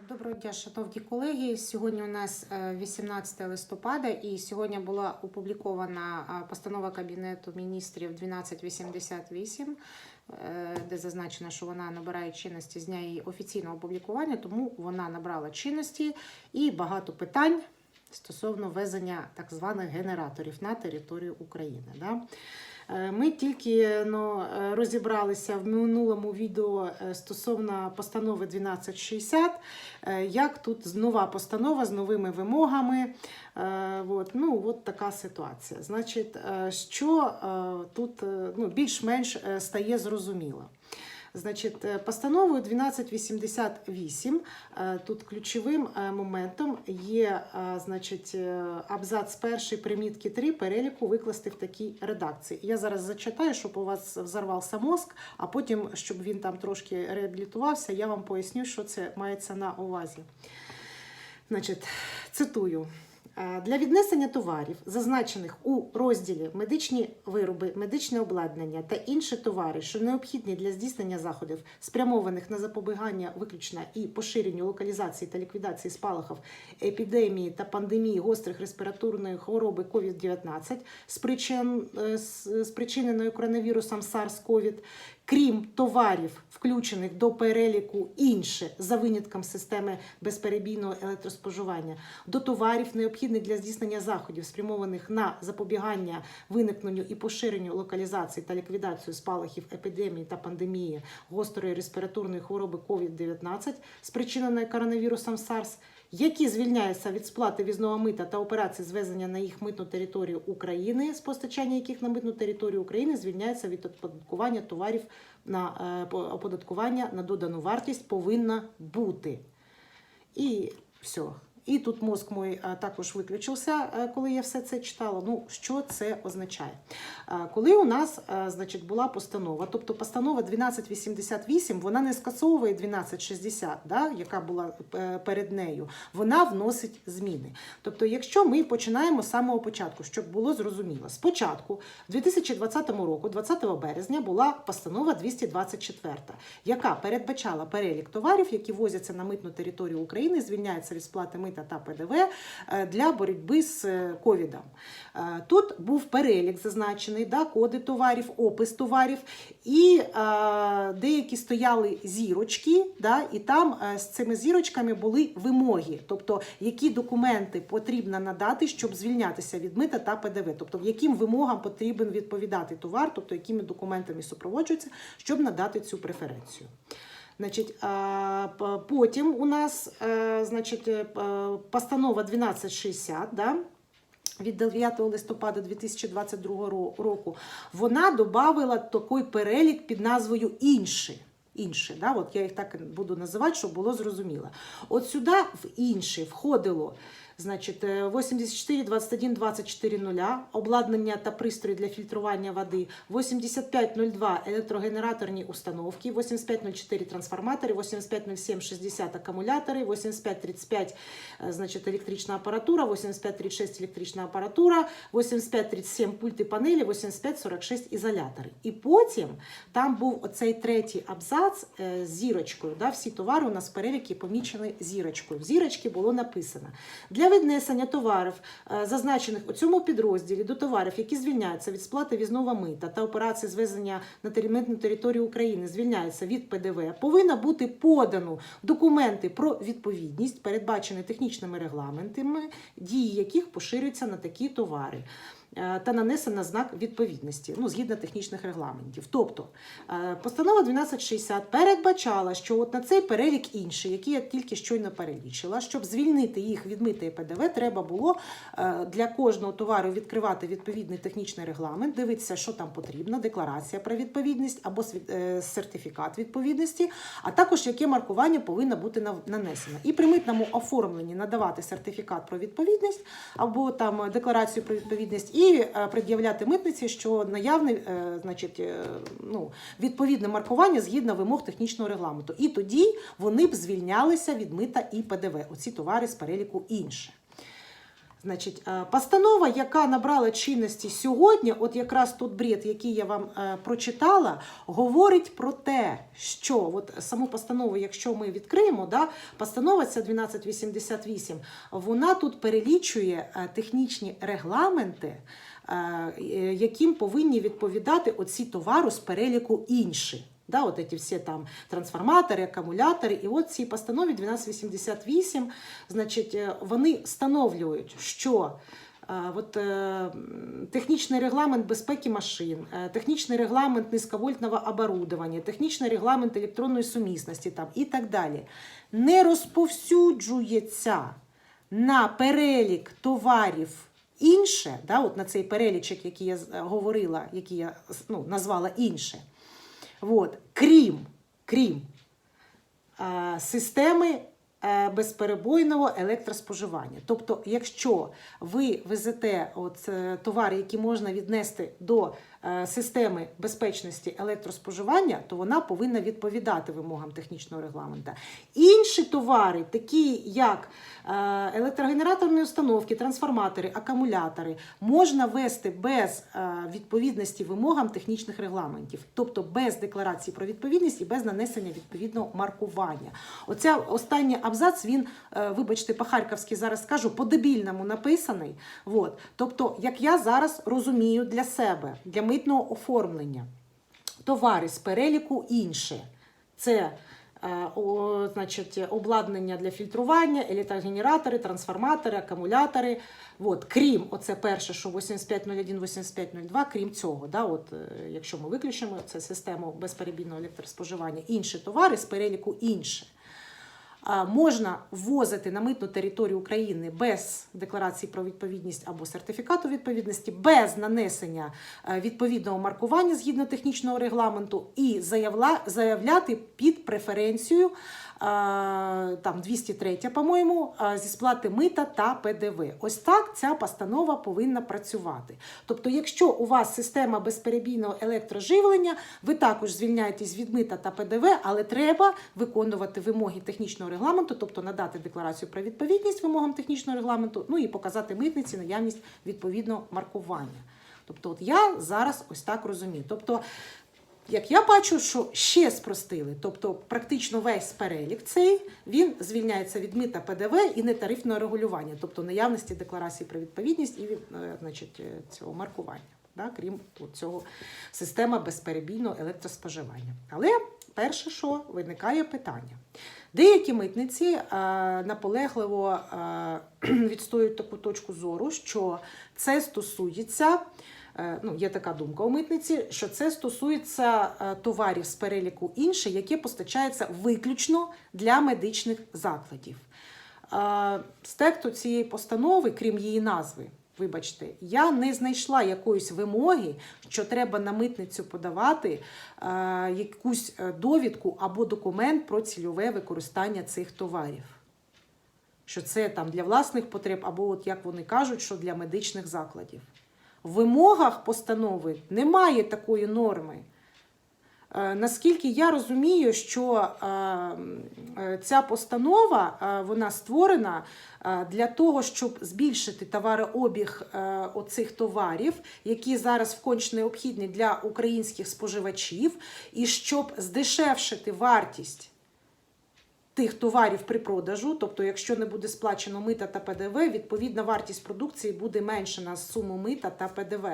Доброго дня, шановні колеги. Сьогодні у нас е, 18 листопада, і сьогодні була опублікована е, постанова Кабінету міністрів 1288, е, де зазначено, що вона набирає чинності з дня її офіційного опублікування, тому вона набрала чинності і багато питань стосовно ввезення так званих генераторів на територію України. Да? Е, Ми тільки ну, е, розібралися в минулому відео е, стосовно постанови 1260, е, як тут нова постанова з новими вимогами. От, ну, от така ситуація. Значить, що тут ну, більш-менш стає зрозуміло. Значить, постановою 1288 е, тут ключовим е, моментом є е, значить, е, абзац перший примітки 3 переліку викласти в такій редакції. Я зараз зачитаю, щоб у вас взорвався мозк, а потім, щоб він там трошки реабілітувався, я вам поясню, що це мається на увазі. Значить, цитую. Для віднесення товарів, зазначених у розділі медичні вироби, медичне обладнання та інші товари, що необхідні для здійснення заходів, спрямованих на запобігання виключення і поширенню локалізації та ліквідації спалахів епідемії та пандемії гострих респіраторної хвороби COVID-19, спричин, е, спричиненої коронавірусом SARS-CoV, крім товарів, включених до переліку інше за винятком системи безперебійного електроспоживання, до товарів, необхідних для здійснення заходів, спрямованих на запобігання виникненню і поширенню локалізації та ліквідацію спалахів епідемії та пандемії гострої респіраторної хвороби COVID-19, спричиненої коронавірусом SARS, які звільняються від сплати візного мита та операцій звезення на їх митну територію України, з постачання яких на митну територію України звільняються від оподаткування товарів на е, оподаткування на додану вартість повинна бути. І все. І тут мозк мой е, також виключився, е, коли я все це читала. Ну, що це означає? Е, Коли у нас значить, була постанова, тобто постанова 1288, вона не скасовує 1260, да, яка була перед нею, вона вносить зміни. Тобто, якщо ми починаємо з самого початку, щоб було зрозуміло, спочатку, в 2020 року, 20 березня, була постанова 224, яка передбачала перелік товарів, які возяться на митну територію України, звільняються від сплати мита та ПДВ е, для боротьби з е, ковідом. Е, Тут був перелік зазначений, да, коди товарів, опис товарів, і е, деякі стояли зірочки, да, і там з цими зірочками були вимоги, тобто які документи потрібно надати, щоб звільнятися від мита та ПДВ, тобто яким вимогам потрібен відповідати товар, тобто якими документами супроводжується, щоб надати цю преференцію. Значить, потім у нас е, значить, е, постанова 1260, да, від 9 листопада 2022 року, вона додавила такий перелік під назвою Інші. Інші, да? От я їх так буду називати, щоб було зрозуміло. От сюди в інші входило значить, е, 84 21 24 0 обладнання та пристрої для фільтрування води, 8502 електрогенераторні установки, 8504 трансформатори, 8507 60 акумулятори, 8535 е, значить, електрична апаратура, 8536 електрична апаратура, 8537 пульти панелі, 8546 ізолятори. І потім там був оцей третій абзац е, з зірочкою. Да? Всі товари у нас переліки помічені зірочкою. В зірочці було написано для віднесення товарів, е, зазначених у цьому підрозділі до товарів, які звільняються від сплати візного мита та операції звезення на територію України, звільняються від ПДВ, повинна бути подано документи про відповідність, передбачені технічними регламентами, дії яких поширюються на такі товари. Е, Та нанесено знак відповідності ну, згідно технічних регламентів. Тобто е, постанова 1260 передбачала, що от на цей перелік інший, який я тільки щойно перелічила, щоб звільнити їх від мита ПДВ, треба було е, для кожного товару відкривати відповідний технічний регламент, дивитися, що там потрібно, декларація про відповідність або сертифікат відповідності, а також яке маркування повинно бути нанесено. І при митному оформленні надавати сертифікат про відповідність або там декларацію про відповідність, і е, пред'являти митниці, що наявне е, значить, е, ну, відповідне маркування згідно вимог технічного регламенту. І тоді вони б звільнялися від мита і ПДВ. Оці товари з переліку інше. Значить, е, постанова, яка набрала чинності сьогодні, от якраз тут бред, який я вам е, прочитала, говорить про те, що от саму постанову, якщо ми відкриємо, да, постанова ця 1288, вона тут перелічує е, технічні регламенти, яким повинні відповідати оці товари з переліку інші. Да, от ці всі там трансформатори, акумулятори. І от в цій постанові 1288, значить, е, вони встановлюють, що е, от, е, технічний регламент безпеки машин, е, технічний регламент низьковольтного оборудовання, технічний регламент електронної сумісності там, і так далі, не розповсюджується на перелік товарів інше, да, от на цей перелічок, який я говорила, який я ну, назвала інше. От, крім, крім а, системи безперебойного електроспоживання. Тобто, якщо ви везете от, е, товари, які можна віднести до е, системи безпечності електроспоживання, то вона повинна відповідати вимогам технічного регламенту. Інші товари, такі як е, електрогенераторні установки, трансформатори, акумулятори, можна вести без е, відповідності вимогам технічних регламентів, тобто без декларації про відповідність і без нанесення відповідного маркування. Оця останній абзац, він, е, вибачте, по-харківськи зараз скажу, по-дебільному написаний. От. Тобто, як я зараз розумію для себе, для митного оформлення, товари з переліку інше. Це е, о, значить, обладнання для фільтрування, електрогенератори, трансформатори, акумулятори. От, крім оце перше, що 8501, 8502, крім цього, да, от, е, якщо ми виключимо це систему безперебійного електроспоживання, інші товари з переліку інше. Можна ввозити на митну територію України без декларації про відповідність або сертифікату відповідності, без нанесення е, відповідного маркування згідно технічного регламенту, і заявляти під преференцію там 203, по-моєму, зі сплати мита та ПДВ. Ось так ця постанова повинна працювати. Тобто, якщо у вас система безперебійного електроживлення, ви також звільняєтесь від мита та ПДВ, але треба виконувати вимоги технічного регламенту, тобто надати декларацію про відповідність вимогам технічного регламенту, ну і показати митниці наявність відповідного маркування. Тобто, от я зараз ось так розумію. Тобто, як я бачу, що ще спростили, тобто практично весь перелік цей він звільняється від мита ПДВ і нетарифного регулювання, тобто наявності декларації про відповідність і е, значить, е, цього маркування, да, крім цього система безперебійного електроспоживання. Але перше, що виникає питання. Деякі митниці е, наполегливо е, відстоюють таку точку зору, що це стосується. Е, Ну, є така думка у митниці, що це стосується е, товарів з переліку інше, які постачаються виключно для медичних закладів. Е, З тексту цієї постанови, крім її назви, вибачте, я не знайшла якоїсь вимоги, що треба на митницю подавати якусь довідку або документ про цільове використання цих товарів. Що це там для власних потреб, або, от як вони кажуть, що для медичних закладів. В вимогах постанови немає такої норми. Е, Наскільки я розумію, що е, е, ця постанова вона створена для того, щоб збільшити товарообіг оцих товарів, які зараз вконч необхідні для українських споживачів, і щоб здешевшити вартість тих товарів при продажу, тобто, якщо не буде сплачено мита та ПДВ, відповідна вартість продукції буде менша на суму мита та ПДВ.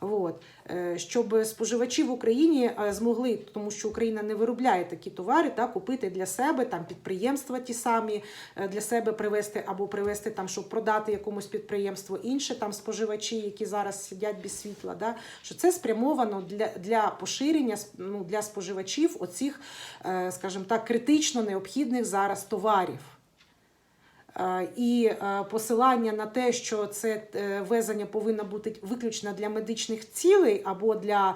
От. Е, Щоб споживачі в Україні е, змогли, тому що Україна не виробляє такі товари, та, купити для себе там підприємства ті самі е, для себе привезти або привезти там, щоб продати якомусь підприємству інше там споживачі, які зараз сидять без світла. Да, що це спрямовано для, для поширення ну, для споживачів оцих, скажімо так, критично необхідних зараз товарів. Е, І е, посилання на те, що це е, везення повинно бути виключно для медичних цілей або для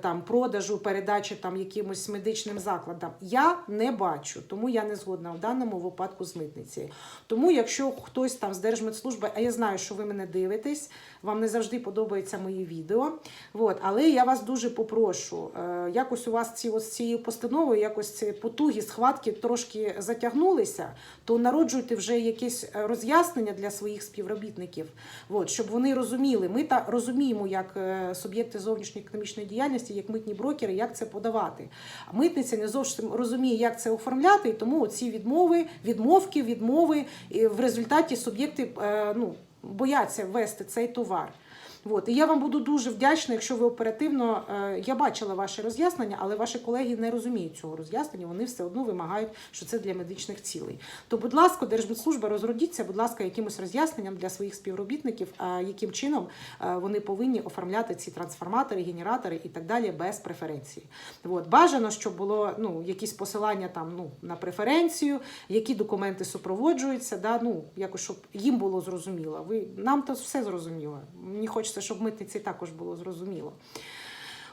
там продажу, передачі там якимось медичним закладам, я не бачу, тому я не згодна в даному випадку з митницею. Тому, якщо хтось там з Держмедслужби, а я знаю, що ви мене дивитесь, вам не завжди подобаються мої відео. От, але я вас дуже попрошу, якось у вас ці ось цією постановою, якось ці потуги, схватки трошки затягнулися, то народжуйте вже якесь е, роз'яснення для своїх співробітників, от, щоб вони розуміли. Ми та розуміємо, як е, суб'єкти зовнішньої економічної діяльності, як митні брокери, як це подавати. А митниця не зовсім розуміє, як це оформляти, і тому ці відмови, відмовки, відмови, і в результаті суб'єкти е, ну, бояться ввести цей товар. От. І я вам буду дуже вдячна, якщо ви оперативно. е, Я бачила ваші роз'яснення, але ваші колеги не розуміють цього роз'яснення. Вони все одно вимагають, що це для медичних цілей. То, будь ласка, Держмедслужба, розродіться, будь ласка, якимось роз'ясненням для своїх співробітників, е, яким чином е, вони повинні оформляти ці трансформатори, генератори і так далі без преференції. От. Бажано, щоб було ну, якісь посилання там ну, на преференцію, які документи супроводжуються, да, ну, якось, щоб їм було зрозуміло. Ви, нам то все зрозуміло. Мені хочеться, щоб митниці також було зрозуміло.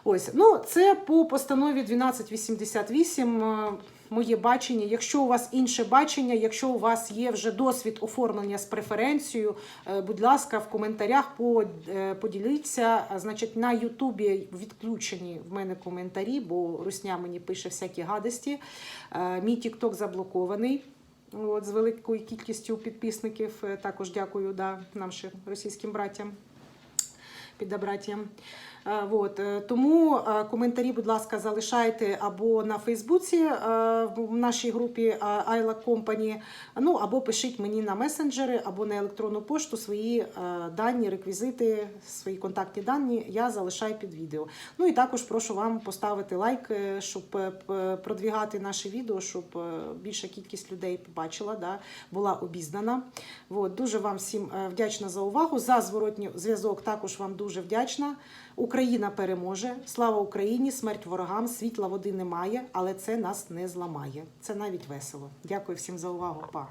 Ось, ну це по постанові 1288. е, Моє бачення. Якщо у вас інше бачення, якщо у вас є вже досвід оформлення з преференцією, е, будь ласка, в коментарях е, поділіться. Значить, на Ютубі відключені в мене коментарі, бо Русня мені пише всякі гадості. Мій Тікток заблокований. От, з великою кількістю підписників. Також дякую да, нашим російським братям підобраттям. Е, Вот. е, Тому е, коментарі, будь ласка, залишайте або на Фейсбуці е, в нашій групі е, Ayla Company, ну або пишіть мені на месенджери, або на електронну пошту свої е, дані, реквізити, свої контактні дані я залишаю під відео. Ну і також прошу вам поставити лайк, е, щоб е, продвігати наше відео, щоб е, більша кількість людей побачила, да, була обізнана. От, дуже вам всім е, вдячна за увагу. За зворотній зв'язок також вам дуже вдячна. Україна переможе. Слава Україні! Смерть ворогам! Світла води немає, але це нас не зламає. Це навіть весело. Дякую всім за увагу. Па.